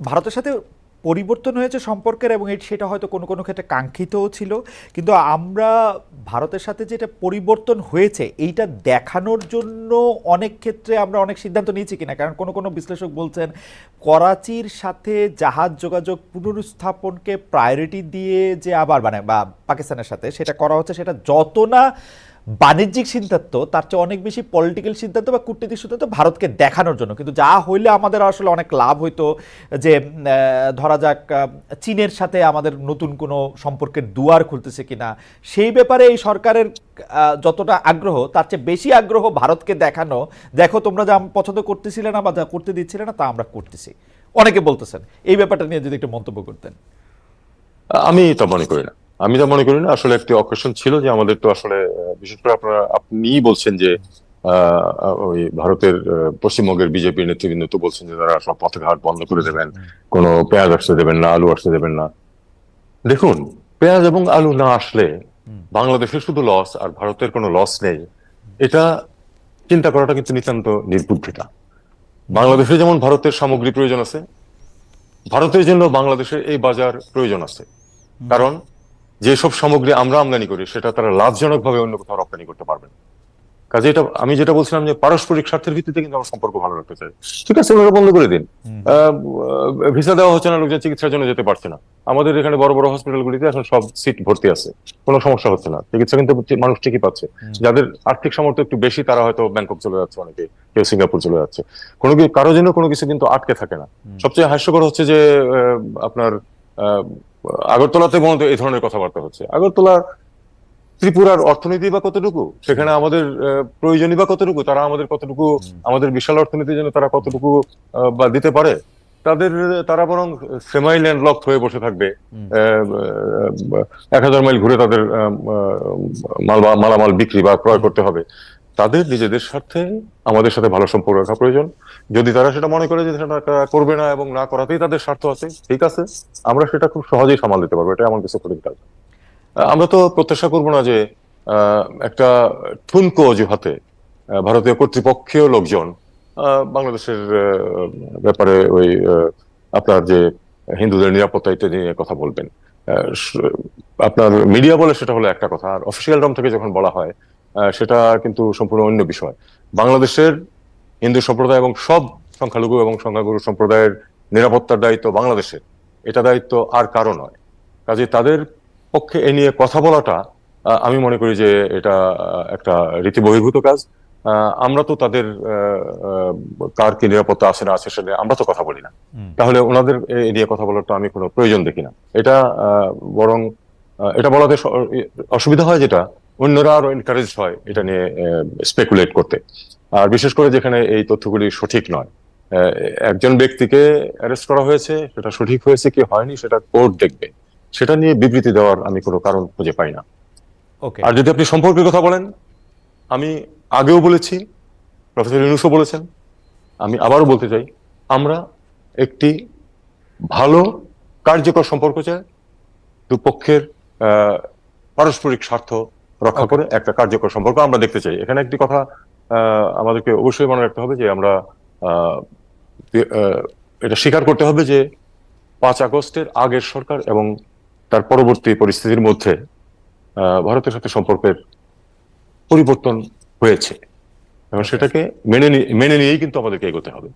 ভারতের সাথে পরিবর্তন হয়েছে সম্পর্কের এবং সেটা হয়তো কোনো কোনো ক্ষেত্রে কাঙ্ক্ষিতও ছিল। কিন্তু আমরা ভারতের সাথে যেটা পরিবর্তন হয়েছে, এইটা দেখানোর জন্য অনেক ক্ষেত্রে আমরা অনেক সিদ্ধান্ত নিয়েছি কিনা। কারণ কোনো কোনো বিশ্লেষক বলছেন, করাচির সাথে জাহাজ যোগাযোগ পুনরুস্থাপনকে প্রায়োরিটি দিয়ে যে আবার মানে বা পাকিস্তানের সাথে সেটা করা হচ্ছে, সেটা যত না বাণিজ্যিক সিদ্ধান্ত, তার চেয়ে অনেক বেশি পলিটিক্যাল সিদ্ধান্ত বা কূটনীতিক সিদ্ধান্ত ভারতকে দেখানোর জন্য। কিন্তু যা হইলে আমাদের আসলে অনেক লাভ হইতো যে ধরা যাক চীনের সাথে আমাদের নতুন কোনো সম্পর্কের দুয়ার খুলতেছে কিনা, সেই ব্যাপারে এই সরকারের যতটা আগ্রহ, তার চেয়ে বেশি আগ্রহ ভারতকে দেখানো। দেখো তোমরা যা পছন্দ করতেছিলে না বা যা করতে দিচ্ছিলে না, তা আমরা করতেছি। অনেকে বলতেছেন, এই ব্যাপারটা নিয়ে যদি একটু মন্তব্য করতেন। আমি তো মনে করি না। আমি তা মনে করি না। আসলে একটি অকেশন ছিল যে আমাদের তো আসলে বিশেষ করে আপনারা আপনিই বলছেন যে ওই ভারতের পশ্চিমবঙ্গের বিজেপি নেতৃবৃন্দ তো বলছেন যে তারা সব পথে ঘাট বন্ধ করে দেবেন কোনো পেঁয়াজ আসতে দেবেন না আলু আসতে দেবেন না। দেখুন পেঁয়াজ এবং আলু না আসলে বাংলাদেশের শুধু লস আর ভারতের কোনো লস নেই এটা চিন্তা করাটা কিন্তু নিতান্ত নির্বুদ্ধিতা বাংলাদেশে যেমন ভারতের সামগ্রী প্রয়োজন আছে ভারতের জন্য বাংলাদেশের এই বাজার প্রয়োজন আছে। কারণ যেসব সামগ্রী আমরা আমদানি করি সেটা তারা লাভজনক ভাবে অন্য কোথাও রপ্তানি করতে পারবেন কাজে এটা আমি যেটা বলছিলাম যে পারস্পরিক স্বার্থের ভিত্তিতে কিন্তু আমরা সম্পর্ক ভালো রাখতে চাই। ঠিক আছে ওরা বন্ধ করে দিন। ভিসা দেওয়া হচ্ছে না লোকজন চিকিৎসার জন্য যেতে পারছে না। আমাদের এখানে বড় বড় হসপিটালগুলিতে এখন সব সিট ভর্তি আছে। কোনো সমস্যা হচ্ছে না। চিকিৎসা কিন্তু মানুষ ঠিকই পাচ্ছে। যাদের আর্থিক সামর্থ্য একটু বেশি তারা হয়তো ব্যাংকক চলে যাচ্ছে অনেকে কেউ সিঙ্গাপুর চলে যাচ্ছে। কোনো কি- কারও জন্য কোনো কিছু কিন্তু আটকে থাকে না। সবচেয়ে হাস্যকর হচ্ছে যে আপনার আহ, আগরতলাতে মূলত এই ধরনের কথাবার্তা হচ্ছে। আগরতলা ত্রিপুরার অর্থনীতি বা কতটুকু? সেখানে আমাদের আহ, প্রয়োজনীয় বা কতটুকু? তারা আমাদের কতটুকু আমাদের বিশাল অর্থনীতির জন্য তারা কতটুকু বা দিতে পারে? তাদের তারা বরং সেমাই ল্যান্ড লক হয়ে বসে থাকবে। এক হাজার মাইল ঘুরে তাদের মালামাল বিক্রি বা ক্রয় করতে হবে। তাদের নিজেদের স্বার্থে আমাদের সাথে ভালো সম্পর্ক রাখা প্রয়োজন। যদি তারা সেটা মনে করে যে সেটা করবে না এবং না করাতেই তাদের স্বার্থ আছে, ঠিক আছে। আমরা সেটা খুব সহজেই সামাল দিতে পারব, এটা কিছু কঠিন কাজ। আমরা তো প্রত্যাশা করব না যে একটা ঠুনকো অজুহাতে ভারতীয় কর্তৃপক্ষীয় লোকজন বাংলাদেশের ব্যাপারে ওই আপনার যে হিন্দুদের নিরাপত্তা ইত্যাদি নিয়ে কথা বলবেন। আপনার মিডিয়া বলে সেটা হলো একটা কথা, আর অফিসিয়াল রম থেকে যখন বলা হয় সেটা কিন্তু সম্পূর্ণ অন্য বিষয়। বাংলাদেশের হিন্দু সম্প্রদায় এবং সব সংখ্যালঘু এবং সংখ্যাগুরু সম্প্রদায়ের নিরাপত্তার দায়িত্ব বাংলাদেশের। এটা দায়িত্ব আর কারও নয়। কাজে তাদের পক্ষে এ নিয়ে কথা বলাটা আমি মনে করি যে এটা একটা রীতি বহির্ভূত কাজ। আহ, আমরা তো তাদের কার কি নিরাপত্তা আছে না আছে সেটা আমরা তো কথা বলি না। তাহলে ওনাদের এ নিয়ে কথা বলার তো আমি কোনো প্রয়োজন দেখি না। এটা আহ, বরং এটা বলাতে অসুবিধা হয় যেটা অন্যরা আরও এনকারেজ হয় এটা নিয়ে স্পেকুলেট করতে। আর বিশেষ করে যেখানে এই তথ্যগুলি সঠিক নয় একজন ব্যক্তিকে অ্যারেস্ট করা হয়েছে সেটা সঠিক হয়েছে কি হয়নি সেটা কোর্ট দেখবে। সেটা নিয়ে বিবৃতি দেওয়ার আমি কোনো কারণ খুঁজে পাই না। ওকে। আর যদি আপনি সম্পর্কের কথা বলেন আমি আগেও বলেছি প্রফেসর ইউনুসও বলেছেন আমি আবারও বলতে চাই আমরা একটি ভালো কার্যকর সম্পর্ক চাই দুপক্ষের পারস্পরিক স্বার্থ রক্ষা করে একটা কার্যকর সম্পর্ক আমরা দেখতে চাই। এখানে একটি কথা আমাদেরকে অবশ্যই মনে রাখতে হবে যে আমরা এটা স্বীকার করতে হবে যে পাঁচ আগস্টের আগের সরকার এবং তার পরবর্তী পরিস্থিতির মধ্যে ভারতের সাথে সম্পর্কের পরিবর্তন হয়েছে। এবং সেটাকে মেনে মেনে নিয়েই কিন্তু আমাদেরকে এগোতে হবে।